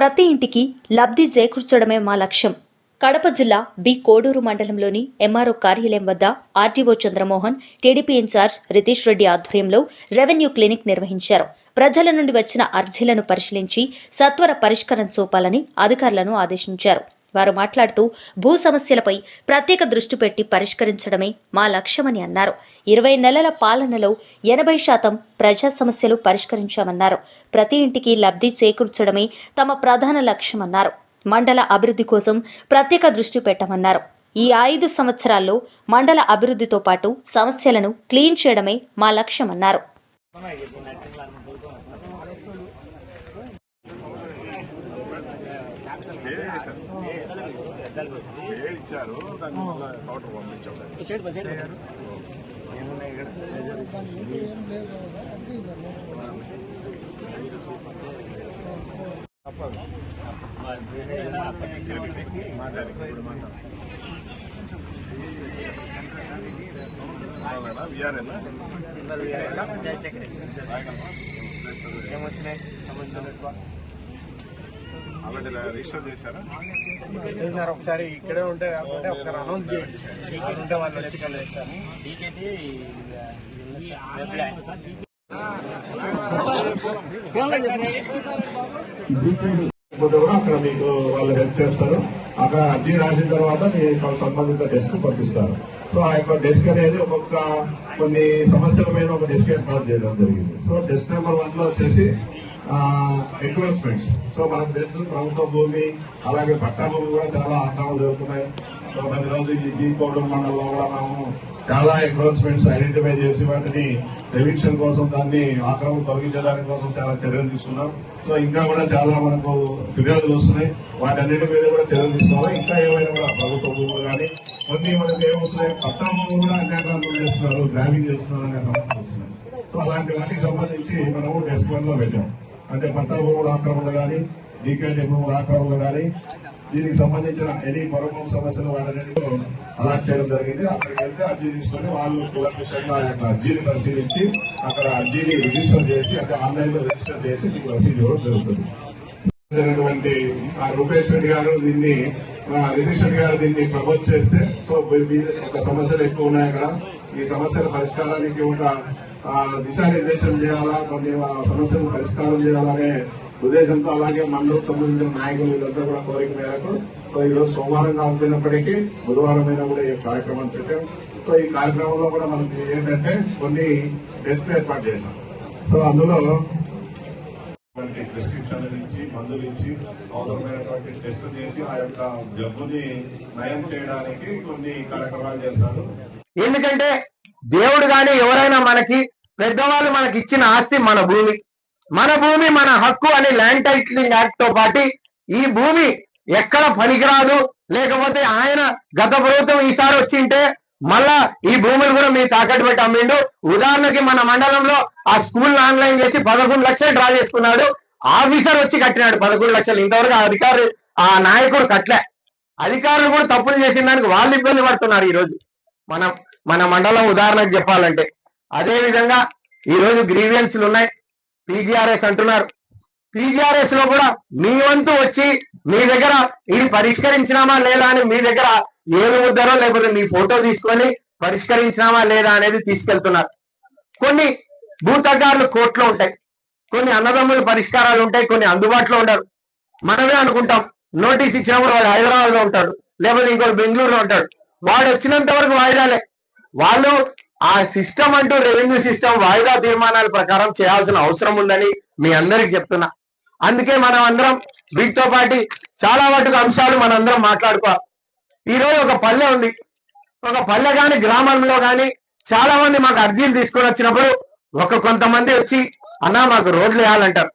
ప్రతి ఇంటికి లబ్ధి చేకూర్చడమే మా లక్ష్యం. కడప జిల్లా బి కోడూరు మండలంలోని ఎంఆర్ఓ కార్యాలయం వద్ద RTO Chandramohan TDP incharge Ritish Reddy ఆధ్వర్యంలో రెవెన్యూ క్లినిక్ నిర్వహించారు. ప్రజల నుండి వచ్చిన అర్జీలను పరిశీలించి సత్వర పరిష్కారం చూపాలని అధికారులను ఆదేశించారు. వారు మాట్లాడుతూ భూ సమస్యలపై ప్రత్యేక దృష్టి పెట్టి పరిష్కరించడమే మా లక్ష్యమని అన్నారు. ఇరవై నెలల పాలనలో ఎనభై శాతం ప్రజా సమస్యలు పరిష్కరించామన్నారు. ప్రతి ఇంటికి లబ్ధి చేకూర్చడమే తమ ప్రధాన లక్ష్యమన్నారు. మండల అభివృద్ధి కోసం ప్రత్యేక దృష్టి పెట్టమన్నారు. ఈ ఐదు సంవత్సరాల్లో మండల అభివృద్ధితో పాటు సమస్యలను క్లీన్ చేయడమే మా లక్ష్యమన్నారు. ఇచ్చారు దాన్ని మళ్ళీ కౌంటర్ పంపించాం తప్పదు మాట్లాడి ఇప్పుడు మాట్లాడా విఆర్ఎల్ ఆల్రెడీ రిజిస్టర్ చేశారా? చేసినారు ఒకసారి ఇక్కడే ఉంటే కాకపోతే ఒకసారి అనౌన్స్ చేయండి ఉంటే వాళ్ళు చేస్తారు అక్కడ మీకు వాళ్ళు హెల్ప్ చేస్తారు. అక్కడ అర్జీ రాసిన తర్వాత మీకు సంబంధిత డెస్క్ పంపిస్తారు. సో ఆ యొక్క డెస్క్ అనేది ఒక్కొక్క కొన్ని సమస్యల మీద ఒక డెస్క్ ఏర్పాటు చేయడం జరిగింది. సో డెస్క్ నెంబర్ వన్లో వచ్చేసి ఎంక్రోచ్మెంట్స్ సో మనకు తెలుసు ప్రభుత్వ భూమి అలాగే పట్టా భూమి కూడా చాలా ఆక్రమణలు జరుగుతున్నాయి. సో ప్రతిరోజు ఈ జీకోడు మండలంలో కూడా మనము చాలా ఎంక్రోచ్మెంట్స్ ఐడెంటిఫై చేసి వాటిని రెవిక్షన్ కోసం దాన్ని ఆక్రమణ తొలగించడానికి కోసం చాలా చర్యలు తీసుకున్నాం. సో ఇంకా కూడా చాలా మనకు ఫిర్యాదులు వస్తున్నాయి. వాటన్నిటి మీద కూడా చర్యలు తీసుకోవాలి. ఇంకా ఏమైనా కూడా ప్రభుత్వ భూములు కానీ కొన్ని మనకు ఏమొస్తున్నాయి పట్టా భూములు కూడా అన్యాక్రాంతం చేస్తున్నారు గ్రామింగ్ చేస్తున్నారు అనే సమస్యలు వస్తున్నాయి. సో అలాంటి వాటికి సంబంధించి మనము డెస్క్ వన్లో పెట్టాం. అంటే పట్టా భూముల ఆక్రమణలు కానీ డీకేటీ భూముల ఆక్రమణలు కానీ దీనికి సంబంధించిన ఎనీ పొరభూమి సమస్యలు వాటన్నిటిలో అలాట్ చేయడం జరిగింది. అక్కడికి వెళ్తే అర్జీ తీసుకొని వాళ్ళు కులక్షంగా ఆ యొక్క అర్జీని పరిశీలించి అక్కడ అర్జీని రిజిస్టర్ చేసి అంటే ఆన్లైన్లో రిజిస్టర్ చేసి మీకు రసీదు ఇవ్వడం జరుగుతుంది. జరిగినటువంటి ఆ రూపేష్ రెడ్డి గారు దీన్ని ఆ, రెడ్డి గారు దీన్ని ప్రపోజ్ చేస్తే సో ఒక సమస్యలు ఎక్కువ ఉన్నాయి అక్కడ. ఈ సమస్యల పరిష్కారానికి ఒక దిశానిర్దేశం చేయాలా? కొన్ని ఆ, సమస్యలను పరిష్కారం చేయాలనే ఉద్దేశంతో అలాగే మండలకు సంబంధించిన నాయకులు వీళ్ళంతా కూడా కోరిక మేరకు. సో ఈరోజు సోమవారం కాకపోయినప్పటికీ బుధవారం అయినా కూడా ఈ కార్యక్రమం పెట్టాం. సో ఈ కార్యక్రమంలో కూడా మనకి ఏంటంటే కొన్ని టెస్టులు ఏర్పాటు చేశాం. సో అందులో మనకి ప్రిస్క్రిప్షన్ ఇచ్చి మందులు ఇచ్చి అవసరమైనటువంటి టెస్ట్ చేసి ఆ యొక్క జబ్బుని నయం చేయడానికి కొన్ని కార్యక్రమాలు చేశారు. ఎందుకంటే దేవుడు కానీ ఎవరైనా మనకి పెద్దవాళ్ళు మనకి ఇచ్చిన ఆస్తి మన భూమి. మన భూమి మన హక్కు అని ల్యాండ్ టైటిలింగ్ యాక్ట్తో పాటు ఈ భూమి ఎక్కడ పనికిరాదు. లేకపోతే ఆయన గత ప్రభుత్వం ఈసారి వచ్చింటే మళ్ళా ఈ భూములు కూడా మీ తాకట్టు పెట్టి అమ్మిండు. ఉదాహరణకి మన మండలంలో ఆ స్కూల్ ఆన్లైన్ చేసి పదకొండు లక్షలు డ్రా చేసుకున్నాడు. ఆఫీసర్ వచ్చి కట్టినాడు పదకొండు లక్షలు. ఇంతవరకు ఆ ఆ నాయకుడు కట్టలే. అధికారులు కూడా తప్పులు చేసిన దానికి వాళ్ళు ఇబ్బంది పడుతున్నారు ఈ రోజు మనం మన మండలం ఉదాహరణకు చెప్పాలంటే అదే విధంగా ఈ గ్రీవియన్స్లు ఉన్నాయి. పీజీఆర్ఎస్ అంటున్నారు. పీజీఆర్ఎస్లో కూడా మీ వంతు వచ్చి మీ దగ్గర ఇది పరిష్కరించినామా లేదా అని మీ దగ్గర ఏమి ముద్దరో లేకపోతే మీ ఫోటో తీసుకొని పరిష్కరించినామా లేదా అనేది తీసుకెళ్తున్నారు. కొన్ని భూతగ్గారులు కోర్టులో ఉంటాయి. కొన్ని అన్నదమ్ముల పరిష్కారాలు ఉంటాయి కొన్ని అందుబాటులో ఉండరు. మనమే అనుకుంటాం నోటీస్ ఇచ్చినప్పుడు వాడు హైదరాబాద్లో ఉంటాడు లేకపోతే ఇంకోటి బెంగళూరులో ఉంటాడు. వాడు వచ్చినంత వరకు వాయిదాలే. వాళ్ళు ఆ సిస్టమ్ అంటూ రెవెన్యూ సిస్టమ్ వాయిదా తీర్మానాల ప్రకారం చేయాల్సిన అవసరం ఉందని మీ అందరికి చెప్తున్నా. అందుకే మనం అందరం వీటితో పాటు చాలా వాటికి అంశాలు మనందరం మాట్లాడుకోవాలి ఈ రోజు ఒక పల్లె ఉంది. ఒక పల్లె గాని గ్రామంలో గాని చాలా మంది మాకు అర్జీలు తీసుకొని వచ్చినప్పుడు ఒక కొంతమంది వచ్చి అన్నా మాకు రోడ్లు వేయాలంటారు.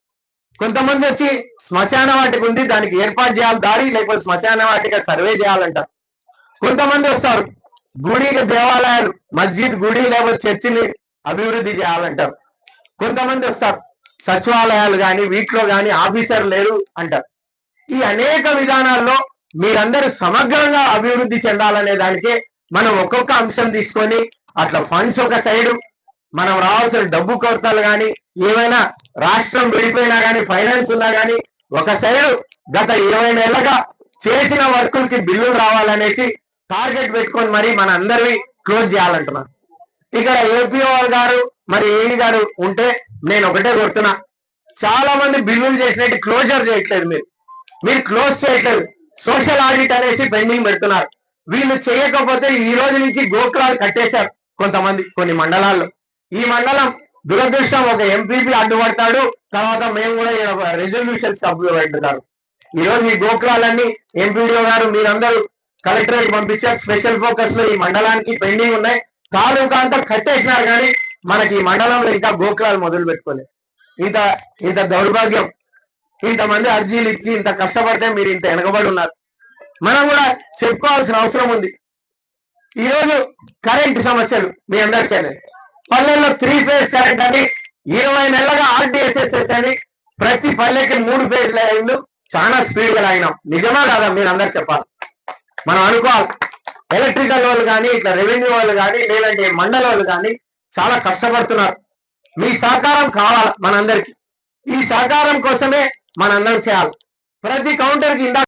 కొంతమంది వచ్చి శ్మశాన వాటికి ఉంది దానికి ఏర్పాటు చేయాలి దారి లేకపోతే శ్మశాన వాటికి సర్వే చేయాలంటారు. కొంతమంది వస్తారు. గుడికి దేవాలయాలు మస్జిద్ గుడి లేకపోతే చర్చిని అభివృద్ధి చేయాలంటారు. కొంతమంది వస్తారు సచివాలయాలు కానీ వీటిలో కానీ ఆఫీసర్ లేరు అంటారు. ఈ అనేక విధానాల్లో మీరందరూ సమగ్రంగా అభివృద్ధి చెందాలనే దానికే మనం ఒక్కొక్క అంశం తీసుకొని అట్లా ఫండ్స్ ఒక సైడు మనం రావాల్సిన డబ్బు కొరతలు కానీ ఏమైనా రాష్ట్రం విడిపోయినా కానీ ఫైనాన్స్ ఉన్నా కానీ ఒక సైడు గత ఇరవై నెలలుగా చేసిన వర్కులకి బిల్లులు రావాలనేసి టార్గెట్ పెట్టుకొని మరి మన అందరివి క్లోజ్ చేయాలంటున్నారు. ఇక్కడ ఏపీఓ గారు మరి ఏఈ గారు ఉంటే నేను ఒకటే కొడుతున్నా చాలా మంది బిల్లులు చేసినట్టు క్లోజర్ చేయట్లేదు మీరు. మీరు క్లోజ్ చేయట్లేదు. సోషల్ ఆడిట్ అనేసి పెండింగ్ పెడుతున్నారు. వీళ్ళు చేయకపోతే ఈ రోజు నుంచి గోకులాలు కట్టేశారు కొంతమంది కొన్ని మండలాల్లో. ఈ మండలం దురదృష్టం ఒక ఎంపీపీ అడ్డుపడతాడు తర్వాత మేము కూడా రెజల్యూషన్స్ పెట్టుతారు ఈ రోజు ఈ గోకులాలన్నీ ఎంపీడీఓ గారు మీరందరూ కలెక్టరేట్ పంపించారు. స్పెషల్ ఫోకస్లో ఈ మండలానికి పెండింగ్ ఉన్నాయి. తాలూకా అంతా కట్టేసినారు కానీ మనకి ఈ మండలంలో ఇంకా గోకులాలు మొదలు పెట్టుకోలేదు. ఇంత ఇంత దౌర్భాగ్యం. ఇంతమంది అర్జీలు ఇచ్చి ఇంత కష్టపడితే మీరు ఇంత వెనకబడి ఉన్నారు. మనం కూడా చెప్పుకోవాల్సిన అవసరం ఉంది. ఈ రోజు కరెంట్ సమస్యలు మీ అందరికీ పల్లెల్లో త్రీ ఫేజ్ కరెంట్ అని ఇరవై నెలలుగా ఆర్డీఎస్ఎస్ఎస్ అని ప్రతి పల్లెకి మూడు ఫేజ్ లైన్లు చాలా స్పీడ్గా లాగినాం. నిజమా కాదా? మీరు అందరు చెప్పాలి. మనం అనుకోవాలి ఎలక్ట్రికల్ వాళ్ళు కానీ ఇట్లా రెవెన్యూ వాళ్ళు కానీ లేదంటే మండల వాళ్ళు కానీ చాలా కష్టపడుతున్నారు. మీ సహకారం కావాలి మనందరికీ? ఈ సహకారం కోసమే మనందరం చేయాలి. ప్రతి కౌంటర్కి ఇందాక